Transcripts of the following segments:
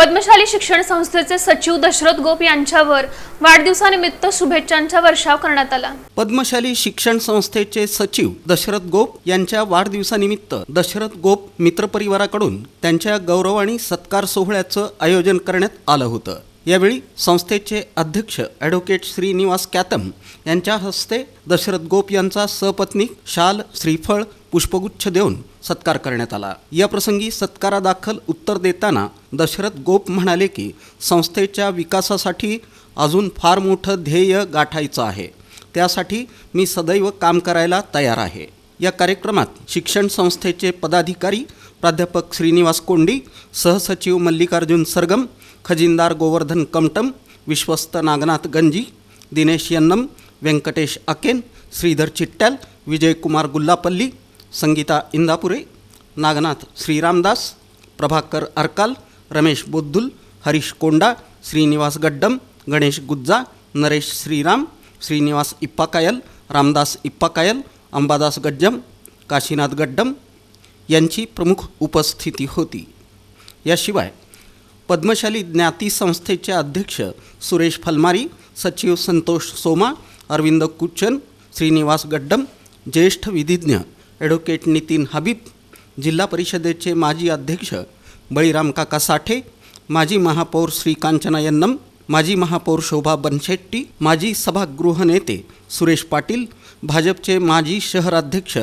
पद्मशाली शिक्षण संस्थेचे सचिव दशरथ गोप यांच्यावर वाढदिवसानिमित्त शुभेच्छांचा वर्षाव करण्यात आला. पद्मशाली शिक्षण संस्थेचे सचिव दशरथ गोप यांच्या वाढदिवसानिमित्त दशरथ गोप मित्रपरिवाराकडून त्यांच्या गौरव आणि सत्कार सोहळ्याचं आयोजन करण्यात आलं होतं. यावेळी संस्थेचे अध्यक्ष ॲडव्होकेट श्रीनिवास कॅतम यांच्या हस्ते दशरथ गोप यांचा सपत्नीक शाल श्रीफळ पुष्पगुच्छ देऊन सत्कार करण्यात आला. या प्रसंगी सत्कारादाखल उत्तर देताना दशरथ गोप म्हणाले की संस्थेच्या विकासासाठी अजून फार मोठं ध्येय गाठायचं आहे. त्यासाठी मी सदैव काम करायला तयार आहे. या कार्यक्रमात शिक्षण संस्थेचे पदाधिकारी प्राध्यापक श्रीनिवास कोंडी सहसचिव मल्लिकार्जुन सरगम खजिनदार गोवर्धन कमटम विश्वस्त नागनाथ गंजी दिनेश यन्नम व्यंकटेश अकेन श्रीधर चिट्ट्याल विजयकुमार गुल्लापल्ली संगीता इंदापुरे नागनाथ श्रीरामदास प्रभाकर अरकाल रमेश बोद्दुल हरीश कोंडा श्रीनिवास गड्डम गणेश गुज्जा नरेश श्रीराम श्रीनिवास इप्पाकायल रामदास इप्पाकायल अंबादास गड्डम काशीनाथ गड्डम यांची प्रमुख उपस्थिती होती. याशिवाय पद्मशाली ज्ञाती संस्थेचे अध्यक्ष सुरेश फलमारी सचिव संतोष सोमा अरविंद कुचन श्रीनिवास गड्डम ज्येष्ठ विधिज्ञ ॲडव्होकेट नितीन हबीब जिल्हा परिषदेचे माजी अध्यक्ष बळीराम काका साठे माजी महापौर श्री कांचना यन्नम माजी महापौर शोभा बनशेट्टी माजी सभागृह नेते सुरेश पाटील भाजपचे माजी शहराध्यक्ष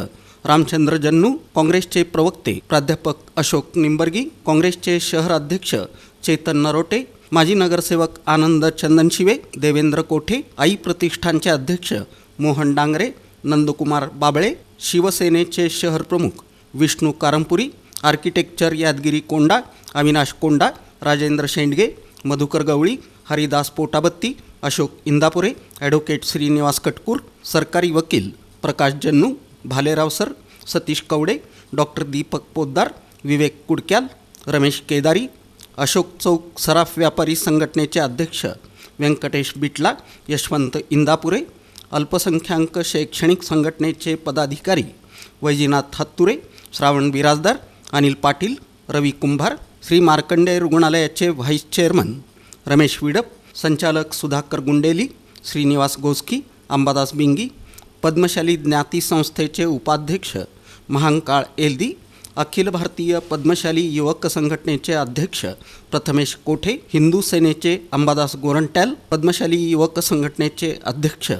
रामचंद्र जन्नू काँग्रेसचे प्रवक्ते प्राध्यापक अशोक निंबर्गी काँग्रेसचे शहराध्यक्ष चेतन नरोटे माजी नगरसेवक आनंद चंदनशिवे देवेंद्र कोठे आई प्रतिष्ठानचे अध्यक्ष मोहन डांगरे नंदकुमार बाबळे शिवसेनेचे शहर प्रमुख विष्णू कारंपुरी आर्किटेक्चर यादगिरी कोंडा अविनाश कोंडा राजेंद्र शेंडगे मधुकर गवळी हरिदास पोटाबत्ती अशोक इंदापुरे ॲडव्होकेट श्रीनिवास कटकूर सरकारी वकील प्रकाश जन्नू भालेराव सर सतीश कवडे डॉक्टर दीपक पोद्दार विवेक कुडक्याल रमेश केदारी अशोक चौक सराफ व्यापारी संघटनेचे अध्यक्ष व्यंकटेश बिटला यशवंत इंदापुरे अल्पसंख्याक शैक्षणिक संघटनेचे पदाधिकारी वैजीनाथ हत्तुरे श्रावण बिराजदार अनिल पाटील रवी कुंभार श्री मार्कंडेय रुग्णालयाचे व्हाईस चेअरमन रमेश विडप संचालक सुधाकर गुंडेली श्रीनिवास गोसकी अंबादास बिंगी पद्मशाली ज्ञाती संस्थेचे उपाध्यक्ष महांकाळ एलदी अखिल भारतीय पद्मशाली युवक संघटनेचे अध्यक्ष प्रथमेश कोठे हिंदू सेनेचे अंबादास गोरंट्याल पद्मशाली युवक संघटनेचे अध्यक्ष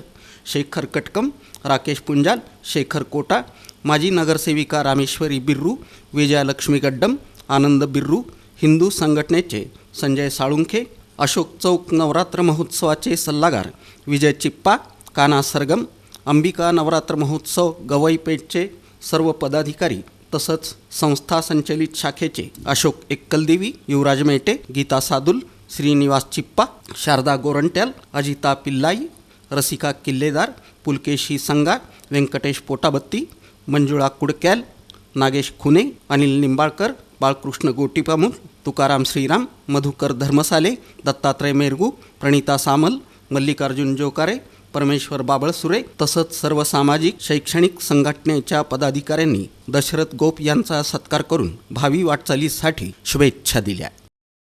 शेखर कटकम राकेश पुंजाल शेखर कोटा माजी नगरसेविका रामेश्वरी बिर्रू विजयालक्ष्मी गड्डम आनंद बिर्रू हिंदू संघटनेचे संजय साळुंखे अशोक चौक नवरात्र महोत्सवाचे सल्लागार विजय चिप्पा काना सरगम अंबिका नवरात्र महोत्सव गवईपेठचे सर्व पदाधिकारी तसंच संस्था संचलित शाखेचे अशोक एक्कलदेवी युवराज मेटे गीता सादुल श्रीनिवास चिप्पा शारदा गोरंट्याल अजिता पिल्लाई रसिका किल्लेदार पुलकेशी संगार व्यंकटेश पोटाबत्ती मंजुळा कुडक्याल नागेश खुने अनिल निंबाळकर बाळकृष्ण गोटीपामूल तुकाराम श्रीराम मधुकर धर्मसाले दत्तात्रय मेरगू प्रणिता सामल मल्लिकार्जुन जोकारे परमेश्वर बाबळसुरे तसंच सर्व सामाजिक शैक्षणिक संघटनेच्या पदाधिकाऱ्यांनी दशरथ गोप यांचा सत्कार करून भावी वाटचालीसाठी शुभेच्छा दिल्या.